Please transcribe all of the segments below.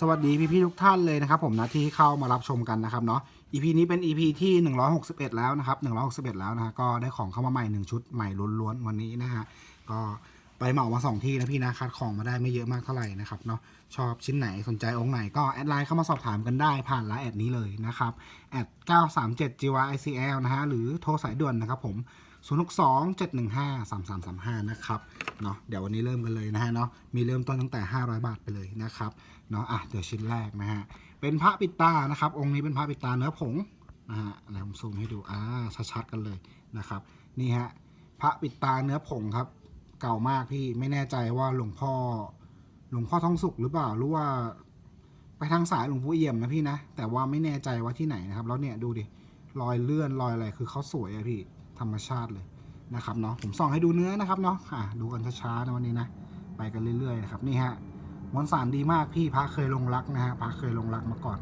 สวัสดีพี่ๆทุกท่านเลยนะครับผมนะที่เข้ามารับชมกันนะครับเนาะ EP นี้เป็น EP ที่ 161 แล้วนะครับ161 แล้วนะฮะก็ได้ของเข้ามาใหม่ 1 ชุดใหม่ล้วนๆวันนี้นะฮะก็ไปเหมามา 2 ที่นะพี่นะคัดของมาได้ไม่เยอะมากเท่าไหร่นะครับเนาะชอบชิ้นไหนสนใจองค์ไหนก็แอดไลน์เข้ามาสอบถามกันได้ผ่านไลน์แอดนี้เลยนะครับแอด937 GYICL นะฮะหรือโทรสายด่วนนะครับผม 0 6 2 7 1 5 3 3 3 5 นะครับเนาะเดี๋ยววันนี้เริ่มกันเลยนะฮะเนาะมีเริ่มต้นตั้งแต่ 500 บาทไปเลยนะครับเนาะอะเดี๋ยวชิ้นแรกนะฮะเป็นพระปิดตานะครับ องค์นี้เป็นพระปิดตาเนื้อผงนะฮะเดี๋ยวผมซูมให้ดูอ่าชัดๆกันเลยนะครับ นี่ฮะพระปิดตาเนื้อผงครับ เก่ามากพี่ไม่แน่ใจว่าหลวงพ่อหลวงพ่อทองสุขหรือเปล่าหรือว่าไปทางสายหลวงปู่เอี่ยมนะพี่นะแต่ว่าไม่แน่ใจว่าที่ไหนนะครับ แล้วเนี่ยดูดิรอยเลื่อนรอยอะไรคือเขาสวยอะพี่ ธรรมชาติเลยนะครับเนาะผมส่องให้ดูเนื้อนะครับเนาะอะดูกันช้าๆนะวันนี้นะไปกันเรื่อยๆนะครับนี่ฮะมวลสารดีมากพี่พระเคยลงรักนะฮะพระเคยลงรักมาก่อน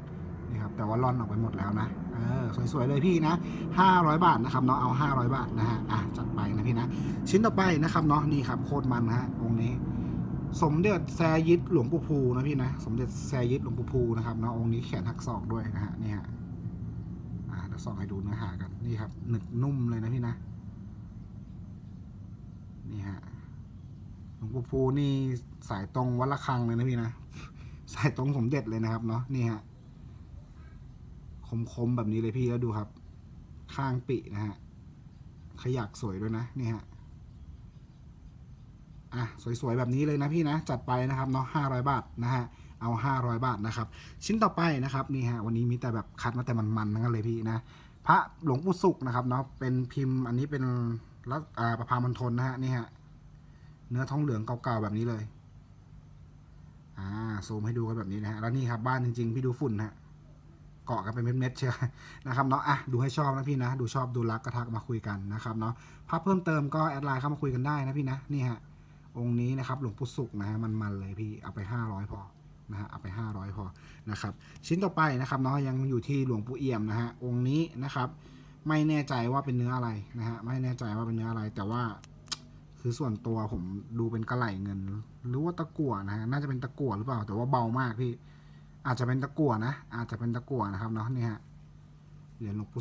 นี่ครับแต่ว่าร่อนออกไปหมดแล้วนะเออสวยๆเลยพี่นะ 500 บาทนะครับเนาะเอา 500 บาทนะฮะอะจัดไปนะพี่นะ ชิ้นต่อไปนะครับเนาะนี่ครับโคตรมันนะฮะองค์นี้ สมเด็จแซยิดหลวงปู่ภูนะพี่นะ สมเด็จแซยิดหลวงปู่ภูนะครับเนาะองค์นี้แขนหักศอกด้วยนะฮะนี่ฮะ ดี๋ยวส่องให้ดูเนื้อหากันนี่ครับหนึบนุ่มเลยนะพี่นะ นี่ฮะหลวงปู่ภูนี่สายตรงวัดละคังเลยนะพี่นะ สายตรงสมเด็จเลยนะครับเนาะนี่ฮะคมๆแบบนี้เลยพี่แล้วดูครับ ข้างปินะฮะขยักสวยด้วยนะนี่ฮะอะสวยๆแบบนี้เลยนะพี่นะ จัดไปนะครับเนาะห้าร้อยบาทนะฮะ เอาห้าร้อยบาทนะครับ ชิ้นต่อไปนะครับนี่ฮะวันนี้มีแต่แบบคัดมาแต่มันๆทั้งนั้นเลยพี่นะพระหลวงปู่สุขนะครับเนาะเป็นพิมพ์อันนี้เป็นรัตอ่าประพามณฑลนะฮะนี่ฮะเนื้อทองเหลืองเก่าๆแบบนี้เลยอ่าซูมให้ดูกันแบบนี้นะฮะแล้วนี่ครับบ้านจริงๆ พี่ดูฝุ่นฮะเกาะกันเป็นเม็ดๆเชียวนะครับเนาะอะดูให้ชอบนะพี่นะ ดูชอบดูรักก็ทักมาคุยกันนะครับเนาะภาพเพิ่มเติมก็แอดไลน์เข้ามาคุยกันได้นะพี่นะนี่ฮะองค์นี้นะครับหลวงปู่สุขนะฮะมันๆเลยพี่เอาไป500พอ นะฮะเอาไป 500 พอนะครับชิ้นต่อไปนะครับเนาะยังอยู่ที่หลวงปู่เอี่ยมนะฮะองค์นี้นะครับไม่แน่ใจว่าเป็นเนื้ออะไรนะฮะไม่แน่ใจว่าเป็นเนื้ออะไรแต่ว่าคือส่วนตัวผมดูเป็นกระไหลเงิน หรือว่าตะกั่วนะฮะน่าจะเป็นตะกั่วหรือเปล่า แต่ว่าเบามากพี่อาจจะเป็นตะกั่วนะ อาจจะเป็นตะกั่วนะครับเนาะนี่ฮะ เหรียญหลวงปู่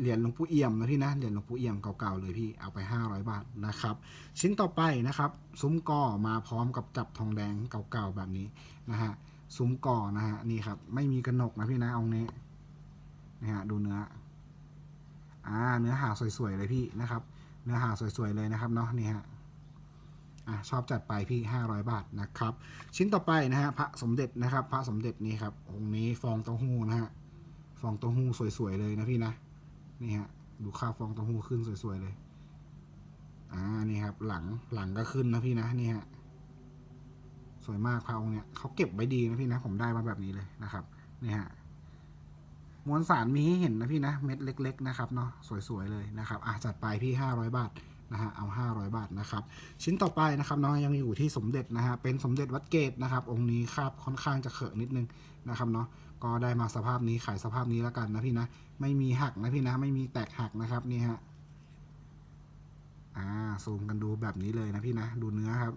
เหรียญหลวงปู่เอี่ยมนะพี่นะเหรียญหลวงปู่เอี่ยมเก่าๆเลยพี่เอาไป 500 บาทนะครับ ชิ้นต่อไปนะครับซุ้มก่อมาพร้อมกับจับทองแดงเก่าๆแบบนี้นะฮะซุ้มก่อนะฮะนี่ครับไม่มีกระหนกนะพี่นะองค์นี้นี่ฮะดูเนื้ออ่าเนื้อหาสวยๆเลยพี่นะครับ เนื้อหาสวยๆเลยนะครับเนาะนี่ฮะอะชอบจัดไปพี่ห้าร้อยบาทนะครับ ชิ้นต่อไปนะฮะพระสมเด็จนะครับ พระสมเด็จนี่ครับองค์นี้ฟองเต้าหู้นะฮะ ฟองเต้าหู้สวยๆเลยนะพี่นะนี่ฮะดูค่าฟองเต้าหู้ขึ้นสวยๆเลย อ่านี่ครับ หลังหลังก็ขึ้นนะพี่นะนี่ฮะสวยมากพระองค์เนี้ยเขาเก็บไว้ดีนะพี่นะผมได้มาแบบนี้เลยนะครับนี่ฮะมวลสารมีให้เห็นนะพี่นะเม็ดเล็ก ๆ นะครับเนาะสวยๆเลยนะครับอะจัดไปพี่ห้าร้อยบาทนะฮะเอาห้าร้อยบาทนะครับ ชิ้นต่อไปนะครับเนาะยังอยู่ที่สมเด็จนะฮะเป็นสมเด็จวัดเกตนะครับ องค์นี้คาบค่อนข้างจะเขอะนิดนึงนะครับเนาะ ก็ได้มาสภาพนี้ขายสภาพนี้แล้วกันนะพี่นะ ไม่มีหักนะพี่นะ ไม่มีแตกหักนะครับนี่ฮะ อ่าซูมกันดูแบบนี้เลยนะพี่นะ ดูเนื้อครับ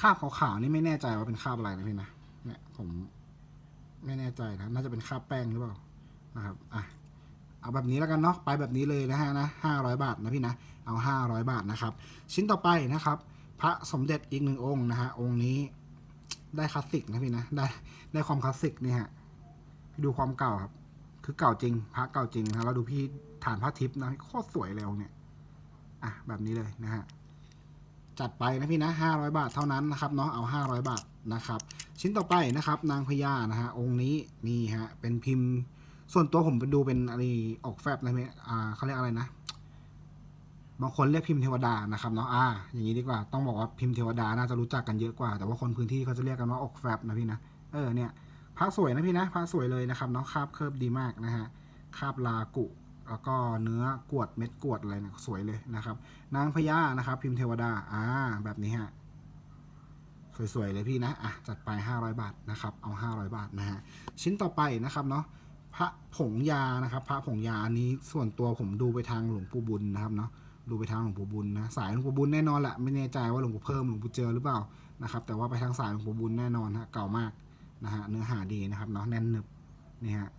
คาบขาวๆนี่ไม่แน่ใจว่าเป็นคาบอะไรนะพี่นะ เนี่ยผมไม่แน่ใจนะ น่าจะเป็นคาบแป้งหรือเปล่านะครับ อะ เอาแบบนี้แล้วกันเนาะ ไปแบบนี้เลยนะฮะนะห้าร้อยบาทนะพี่นะ เอาห้าร้อยบาทนะครับ ชิ้นต่อไปนะครับ พระสมเด็จอีกหนึ่งองค์นะฮะ องค์นี้ ได้คลาสสิกนะพี่นะ ได้ได้ความคลาสสิกนี่ฮะพี่ดูความเก่าครับ คือเก่าจริงพระเก่าจริงนะแล้วดูพี่ฐานพระทิพย์นะโคตรสวยเลยองค์เนี่ย อะแบบนี้เลยนะฮะจัดไปนะพี่นะห้าร้อยบาทเท่านั้นนะครับเนาะเอาห้าร้อยบาทนะครับ ชิ้นต่อไปนะครับ นางพญานะฮะองค์นี้นี่ฮะเป็นพิมพ์ ส่วนตัวผมไปดูเป็นอะไรออกแฟบนะพี่อ่าเขาเรียกอะไรนะ บางคนเรียกพิมพ์เทวดานะครับเนาะอ่าอย่างนี้ดีกว่าต้องบอกว่าพิมพ์เทวดาน่าจะรู้จักกันเยอะกว่า แต่ว่าคนพื้นที่เขาจะเรียกกันว่าอกแฟบนะพี่นะเออเนี่ยพระสวยนะพี่นะพระสวยเลยนะครับเนาะคาบเคิบดีมากนะฮะคาบลากุแล้วก็เนื้อกวดเม็ดกวดอะไรเนี่ยสวยเลยนะครับ นางพญานะครับ พิมพ์เทวดาอ่าแบบนี้ฮะสวยๆเลยพี่นะอะจัดไป 500 บาทนะครับเอา 500 บาทนะฮะชิ้นต่อไปนะครับเนาะพระผงยานะครับ พระผงยาอันนี้ส่วนตัวผมดูไปทางหลวงปู่บุญนะครับเนาะ ดูไปทางหลวงปู่บุญนะสายหลวงปู่บุญแน่นอนแหละไม่แน่ใจว่าหลวงปู่เพิ่มหลวงปู่เจอหรือเปล่านะครับแต่ว่าไปทางสายหลวงปู่บุญแน่นอนฮะเก่ามากนะฮะเนื้อหาดีนะครับเนาะแน่นหนึบนี่ฮะ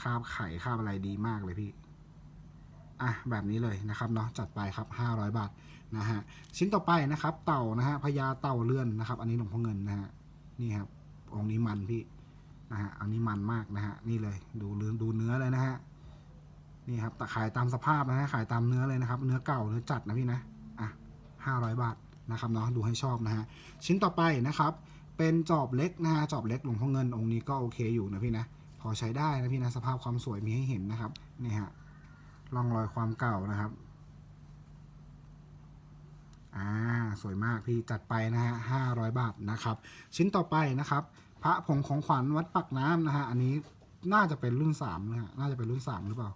คาบไข่คาบอะไรดีมากเลยพี่อะแบบนี้เลยนะครับเนาะจัดไปครับ 500 บาทนะฮะชิ้นต่อไปนะครับ เต่านะฮะพญาเต่าเลื่อนนะครับ อันนี้หลวงพ่อเงินนะฮะนี่ครับองค์นี้มันพี่นะฮะอันนี้มันมากนะฮะนี่เลยดูเนื้อดูเนื้อเลยนะฮะ นี่ครับแต่ขายตามสภาพนะฮะขายตามเนื้อเลยนะครับ เนื้อเก่าเนื้อจัดนะพี่นะอะ500บาทนะครับเนาะดูให้ชอบนะฮะชิ้นต่อไปนะครับเป็นจอบเล็กนะฮะจอบเล็กหลวงพ่อเงินองค์นี้ก็โอเคอยู่นะพี่นะพอใช้ได้นะพี่นะสภาพความสวยมีให้เห็นนะครับนี่ฮะร่องรอยความเก่านะครับอ่าสวยมากพี่จัดไปนะฮะห้าร้อยบาทนะครับ ชิ้นต่อไปนะครับ พระผงของขวัญวัดปักน้ำนะฮะอันนี้น่าจะเป็นรุ่นสามนะฮะน่าจะเป็นรุ่นสามหรือเปล่า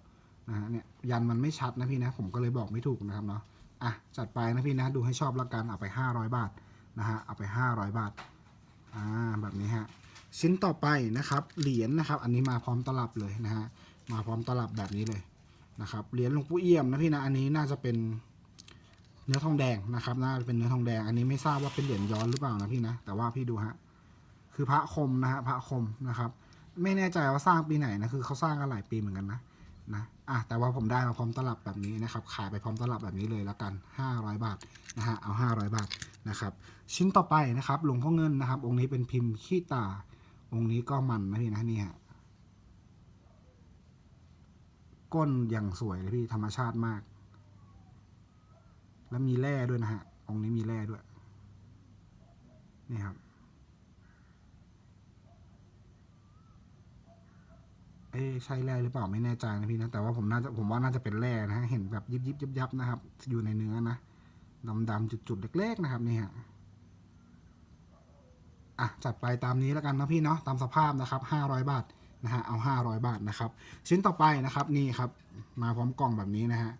นะฮะเนี่ยยันมันไม่ชัดนะพี่นะผมก็เลยบอกไม่ถูกนะครับเนาะอะจัดไปนะพี่นะดูให้ชอบล้วกันเอาไปห้าร้อยบาทนะฮะเอาไปห้าร้อยบาทอ่าแบบนี้ฮะชิ้นต่อไปนะครับเหรียญนะครับ อันนี้มาพร้อมตลับเลยนะฮะมาพร้อมตลับแบบนี้เลยนะครับเหรียญหลวงปู่เอี่ยมนะพี่นะอันนี้น่าจะเป็นเนื้อทองแดงนะครับน่าจะเป็นเนื้อทองแดง อันนี้ไม่ทราบว่าเป็นเหรียญย้อนหรือเปล่านะพี่นะแต่ว่าพี่ดูฮะคือพระคมนะฮะพระคมนะครับ ไม่แน่ใจว่าสร้างปีไหนนะคือเขาสร้างกันหลายปีเหมือนกันนะ นะอะแต่ว่าผมได้มาพร้อมตลับแบบนี้นะครับ ขายไปพร้อมตลับแบบนี้เลยแล้วกัน 500 บาทนะฮะเอา 500 บาทนะครับ ชิ้นต่อไปนะครับหลวงพ่อเงินนะครับ องค์นี้เป็นพิมพ์ขี้ตา องค์นี้ก็มันนะพี่นะนี่ฮะก้นอย่างสวยเลยพี่ธรรมชาติมาก แล้วมีแร่ด้วยนะฮะองค์นี้มีแร่ด้วยนี่ครับ เอ๊ใช่แร่หรือเปล่าไม่แน่ใจนะพี่นะแต่ว่าผมน่าจะผมว่าน่าจะเป็นแร่นะฮะเห็นแบบยิบยิบยับยับนะครับ อยู่ในเนื้อนะดำดำจุดจุดๆเล็กๆนะครับนี่ฮะอะจัดไปตามนี้แล้วกันนะพี่เนาะตามสภาพนะครับห้าร้อยบาทนะฮะเอา500บาทนะครับ ชิ้นต่อไปนะครับนี่ครับ มาพร้อมกล่องแบบนี้นะฮะ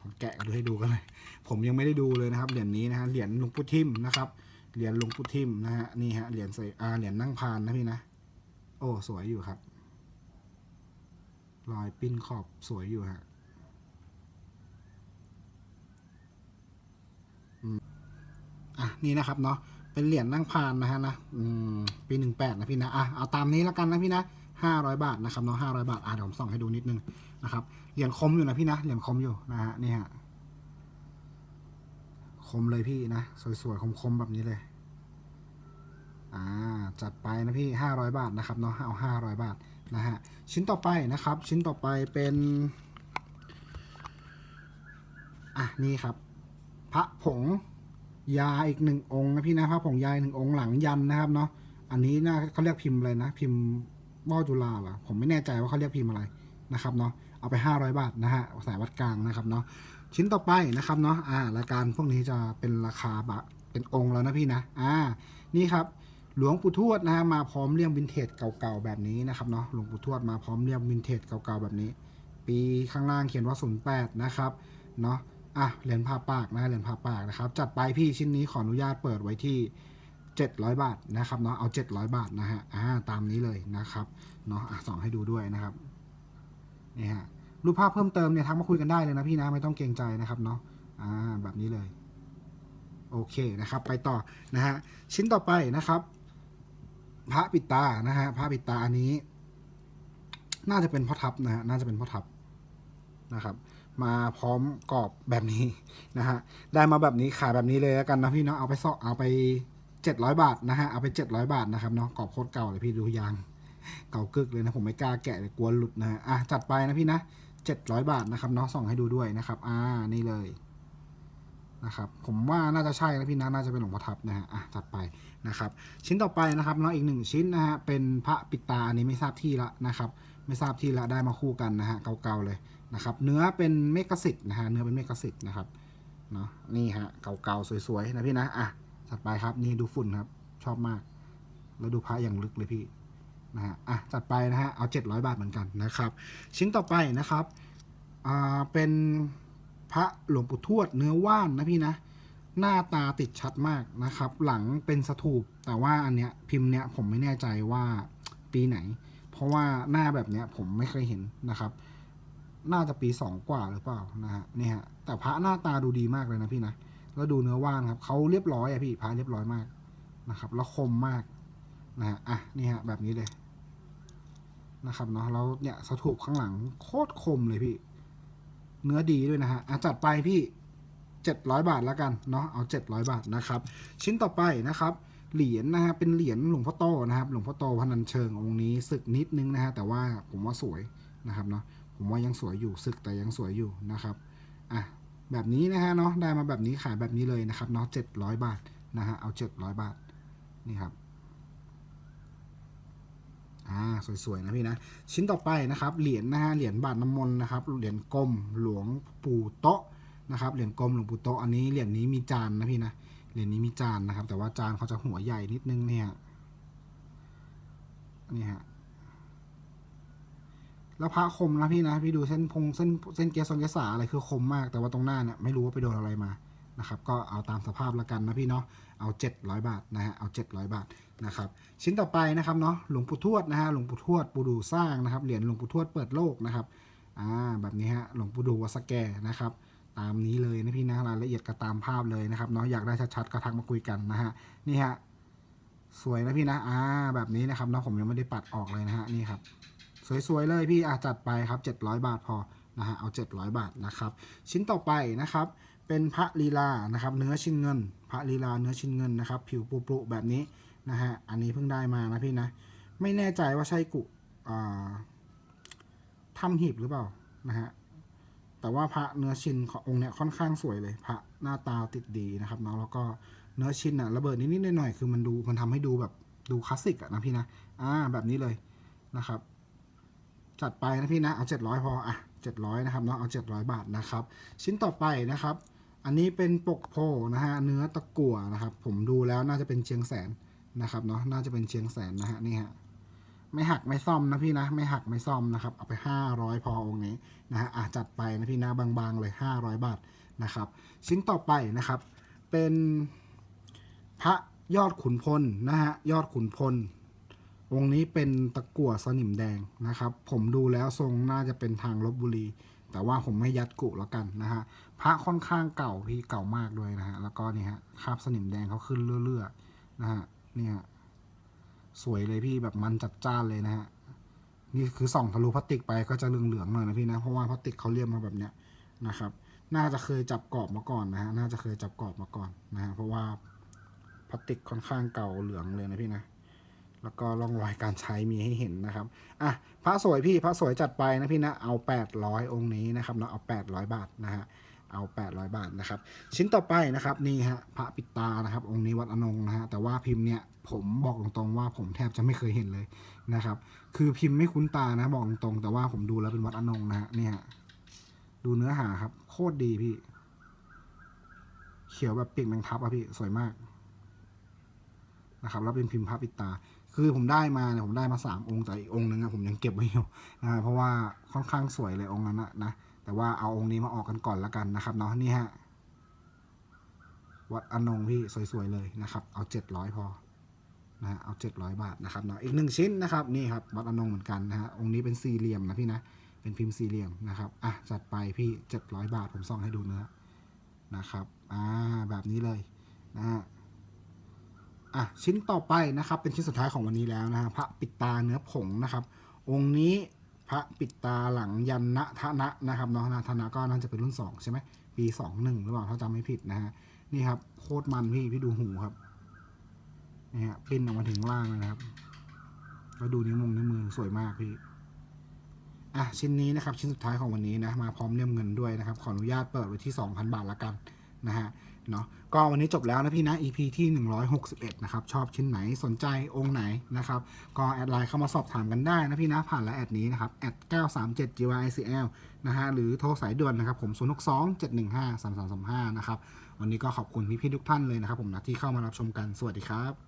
ผมแกะดูให้ดูกันเลย ผมยังไม่ได้ดูเลยนะครับเหรียญนี้นะฮะเหรียญหลวงปู่ทิมนะครับเหรียญหลวงปู่ทิมนะฮะนี่ฮะเหรียญใส่อ่าเหรียญนั่งพานนะพี่นะ โอ้สวยอยู่ครับ รอยปิ้นขอบสวยอยู่ฮะอืมอะนี่นะครับเนาะเป็นเหรียญนั่งพานนะฮะนะอืมปีหนึ่งแปดนะพี่นะอะเอาตามนี้แล้วกันนะพี่นะห้าร้อยบาทนะครับเนาะห้าร้อยบาทอะเดี๋ยวผมส่องให้ดูนิดนึงนะครับเหรียญคมอยู่นะพี่นะเหรียญคมอยู่นะฮะนี่ฮะคมเลยพี่นะสวยๆคมๆแบบนี้เลยอ่าจัดไปนะพี่ห้าร้อยบาทนะครับเนาะเอาห้าร้อยบาท นะฮะชิ้นต่อไปนะครับชิ้นต่อไปเป็นอะนี่ครับ พระผงยาอีกหนึ่งองค์นะพี่นะพระผงยาหนึ่งองค์หลังยันนะครับเนาะอันนี้น่าเขาเรียกพิมพ์อะไรนะ พิมพ์ว่าวจุฬาเหรอผมไม่แน่ใจว่าเขาเรียกพิมพ์อะไรนะครับเนาะเอาไปห้าร้อยบาทนะฮะสายวัดกลางนะครับเนาะชิ้นต่อไปนะครับเนาะอ่ารายการพวกนี้จะเป็นราคาบะเป็นองค์แล้วนะพี่นะอ่านี่ครับ หลวงปู่ทวดนะฮะมาพร้อมเลี่ยมวินเทจเก่าๆแบบนี้นะครับเนาะหลวงปู่ทวดมาพร้อมเลี่ยมวินเทจเก่าๆแบบนี้ ปีข้างล่างเขียนว่า 08 นะครับเนาะอะเหรียญผ้าปากนะเหรียญผ้าปากนะครับ จัดไปพี่ชิ้นนี้ขออนุญาตเปิดไว้ที่ 700 บาทนะครับเนาะเอา 700 บาทนะฮะอ่าตามนี้เลยนะครับเนาะอะส่องให้ดูด้วยนะครับนี่ฮะรูปภาพเพิ่มเติมเนี่ยทักมาคุยกันได้เลยนะพี่นะไม่ต้องเกรงใจนะครับเนาะอ่าแบบนี้เลย โอเคนะครับ ไปต่อนะฮะชิ้นต่อไปนะครับ พระปิดตานะฮะพระปิดตาอันนี้ น่าจะเป็นพ่อทับนะฮะน่าจะเป็นพ่อทับนะครับ มาพร้อมกรอบแบบนี้นะฮะได้มาแบบนี้ขายแบบนี้เลยแล้วกันนะพี่เนาะเอาไปซอกเอาไปเจ็ดร้อยบาทนะฮะเอาไปเจ็ดร้อยบาทนะครับเนาะกรอบโคตรเก่าเลยพี่ดูยางเก่ากึกเลยนะผมไม่กล้าแกะเลยกลัวหลุดนะฮะอะจัดไปนะพี่นะเจ็ดร้อยบาทนะครับเนาะส่องให้ดูด้วยนะครับ อ่านี่เลย นะครับผมว่าน่าจะใช่นะพี่นะน่าจะเป็นหลวงพ่อทับนะฮะอะจัดไปนะครับ ชิ้นต่อไปนะครับเนาะอีกหนึ่งชิ้นนะฮะเป็นพระปิดตาอันนี้ไม่ทราบที่ละนะครับ ไม่ทราบที่ละได้มาคู่กันนะฮะเก่าๆเลยนะครับเนื้อเป็นเมกสิทธ์นะฮะเนื้อเป็นเมกสิทธ์นะครับเนาะนี่ฮะเก่าๆสวยๆนะพี่นะอะจัดไปครับนี่ดูฝุ่นครับชอบมาก แล้วดูพระอย่างลึกเลยพี่นะฮะอะจัดไปนะฮะเอา 700 บาทเหมือนกันนะครับ ชิ้นต่อไปนะครับอ่าเป็น พระหลวงปู่ทวดเนื้อว่านนะพี่นะ หน้าตาติดชัดมากนะครับ หลังเป็นสถูป แต่ว่าอันเนี้ยพิมพ์เนี้ยผมไม่แน่ใจว่าปีไหน เพราะว่าหน้าแบบเนี้ยผมไม่เคยเห็นนะครับ น่าจะปีสองกว่าหรือเปล่านะฮะนี่ฮะแต่พระหน้าตาดูดีมากเลยนะพี่นะแล้วดูเนื้อว่านครับเขาเรียบร้อยอะพี่พาเรียบร้อยมากนะครับ แล้วคมมากนะฮะอะนี่ฮะแบบนี้เลยนะครับเนาะแล้วเนี่ยสถูปข้างหลังโคตรคมเลยพี่ เนื้อดีด้วยนะฮะอะจัดไปพี่ 700 บาทแล้วกันเนาะเอา 700 บาทนะครับ ชิ้นต่อไปนะครับเหรียญนะฮะเป็นเหรียญหลวงพ่อโตนะครับ หลวงพ่อโตพนันเชิงองค์นี้ศึกนิดนึงนะฮะแต่ว่าผมว่าสวยนะครับเนาะผมว่ายังสวยอยู่ศึกแต่ยังสวยอยู่นะครับอะแบบนี้นะฮะเนาะได้มาแบบนี้ขายแบบนี้เลยนะครับเนาะ700 บาทนะฮะเอา 700 บาทนี่ครับ อ่าสวยๆนะพี่นะชิ้นต่อไปนะครับเหรียญนะฮะเหรียญบาทน้ำมนต์นะครับเหรียญกลมหลวงปู่โตะนะครับเหรียญกลมหลวงปู่โตะอันนี้เหรียญนี้มีจานนะพี่นะเหรียญนี้มีจานนะครับ แต่ว่าจานเขาจะหัวใหญ่นิดนึงเนี่ยนี่ฮะแล้วพระคมนะพี่นะพี่ดูเส้นพงเส้นเส้นเกสซองเกสาอะไรคือคมมากแต่ว่าตรงหน้าเนี่ยไม่รู้ว่าไปโดนอะไรมา นะครับก็เอาตามสภาพละกันนะพี่เนาะเอา 700 บาทนะฮะเอา 700 บาทนะครับชิ้นต่อไปนะครับเนาะหลวงปู่ทวดนะฮะหลวงปู่ทวดปู่ดูสร้างนะครับเหรียญหลวงปู่ทวดเปิดโลกนะครับอ่าแบบนี้ฮะหลวงปู่ดูวัสแกนะครับตามนี้เลยนะพี่นะรายละเอียดก็ตามภาพเลยนะครับเนาะอยากได้ชัดๆก็ทักมาคุยกันนะฮะนี่ฮะสวยนะพี่นะอ่าแบบนี้นะครับเนาะผมยังไม่ได้ปัดออกเลยนะฮะนี่ครับสวยๆเลยพี่อาจัดไปครับ 700 บาทพอ นะฮะเอา 700 บาทนะครับ ชิ้นต่อไปนะครับเป็นพระลีลานะครับ เนื้อชิ้นเงิน พระลีลาเนื้อชิ้นเงินนะครับ ผิวปรุๆแบบนี้นะฮะอันนี้เพิ่งได้มานะพี่นะไม่แน่ใจว่าใช่กุอ่าทำหีบหรือเปล่านะฮะแต่ว่าพระเนื้อชิ้นขององค์เนี้ยค่อนข้างสวยเลย พระหน้าตาติดดีนะครับเนาะแล้วก็เนื้อชิ้นอะระเบิดนิดๆหน่อยๆคือมันดูมันทำให้ดูแบบดูคลาสสิกอะนะพี่นะอ่าแบบนี้เลยนะครับ จัดไปนะพี่นะเอา700พออะ 700นะครับเนาะเอา 700 บาทนะครับ ชิ้นต่อไปนะครับ อันนี้เป็นปกโพนะฮะเนื้อตะกั่วนะครับ ผมดูแล้วน่าจะเป็นเชียงแสนนะครับเนาะน่าจะเป็นเชียงแสนนะฮะนี่ฮะไม่หักไม่ซ่อมนะพี่นะไม่หักไม่ซ่อมนะครับเอาไป 500 พอองค์นี้นะฮะอะจัดไปนะพี่นะบางๆเลย 500 บาทนะครับ ชิ้นต่อไปนะครับ เป็นพระยอดขุนพลนะฮะยอดขุนพล องค์นี้เป็นตะกั่วสนิมแดงนะครับ ผมดูแล้วทรงน่าจะเป็นทางลบบุรี แต่ว่าผมไม่ยัดกุแล้วกันนะฮะพระค่อนข้างเก่าพี่เก่ามากด้วยนะฮะแล้วก็นี่ฮะคราบสนิมแดงเขาขึ้นเรื่อยๆนะฮะเนี่ยสวยเลยพี่แบบมันจัดจ้านเลยนะฮะนี่คือส่องทะลุพลาสติกไปก็จะเหลืองๆหน่อยนะพี่นะเพราะว่าพลาสติกเขาเรียบมาแบบเนี้ยนะครับ น่าจะเคยจับกรอบมาก่อนนะฮะน่าจะเคยจับกรอบมาก่อนนะฮะเพราะว่าพลาสติกค่อนข้างเก่าเหลืองเลยนะพี่นะ แล้วก็ร่องรอยการใช้มีให้เห็นนะครับอะพระสวยพี่พระสวยจัดไปนะพี่นะเอา 800 องค์นี้นะครับเนาะเอา 800 บาทนะฮะเอา 800 บาทนะครับ ชิ้นต่อไปนะครับนี่ฮะพระปิดตานะครับ องค์นี้วัดอนงนะฮะแต่ว่าพิมพ์เนี่ยผมบอกตรงๆว่าผมแทบจะไม่เคยเห็นเลยนะครับ คือพิมพ์ไม่คุ้นตานะบอกตรงๆแต่ว่าผมดูแล้วเป็นวัดอนงนะฮะเนี่ยดูเนื้อหาครับ โคตรดีพี่ เขียวแบบเปีกแมงทับอะพี่สวยมากนะครับแล้วเป็นพิมพ์พระปิดตา คือผมได้มาเนี่ยผมได้มาสามองค์แต่อีกองค์นึงอะผมยังเก็บไว้อยู่นะฮะเพราะว่าค่อนข้างสวยเลยองค์นั้นนะนะแต่ว่าเอาองค์นี้มาออกกันก่อนละกันนะครับเนาะนี่ฮะวัดอนงพี่สวยๆเลยนะครับ เอาเจ็ดร้อยพอนะฮะเอาเจ็ดร้อยบาทนะครับเนาะอีกหนึ่งชิ้นนะครับนี่ครับวัดอนงเหมือนกันนะฮะองค์นี้เป็นสี่เหลี่ยมนะพี่นะเป็นพิมพ์สี่เหลี่ยมนะครับอะจัดไปพี่เจ็ดร้อยบาทผมส่องให้ดูเนื้อนะครับอ่าแบบนี้เลยนะฮะ อะชิ้นต่อไปนะครับ เป็นชิ้นสุดท้ายของวันนี้แล้วนะฮะพระปิดตาเนื้อผงนะครับ องค์นี้พระปิดตาหลังยันนะทะนะนะครับเนาะนะทะนะก็น่าจะเป็นรุ่นสองใช่ไหมปีสองหนึ่งหรือเปล่าถ้าจำไม่ผิดนะฮะนี่ครับโคตรมันพี่พี่ดูหูครับนี่ฮะปิ้นออกมาถึงล่างนะครับแล้วดูนิ้วมงนิ้วมือสวยมากพี่อะชิ้นนี้นะครับชิ้นสุดท้ายของวันนี้นะมาพร้อมเลี่ยมเงินด้วยนะครับขออนุญาตเปิดไว้ที่ 2,000 บาทละกัน นะฮะเนาะก็วันนี้จบแล้วนะพี่นะ EP ที่ 161 นะครับ ชอบชิ้นไหนสนใจองค์ไหนนะครับ ก็แอดไลน์เข้ามาสอบถามกันได้นะพี่นะ ผ่านและแอดนี้นะครับแอด937 GYCL นะฮะหรือโทรสายด่วนนะครับ ผม 062 715 3335 นะครับ วันนี้ก็ขอบคุณพี่ๆทุกท่านเลยนะครับ ผมนะที่เข้ามารับชมกันสวัสดีครับ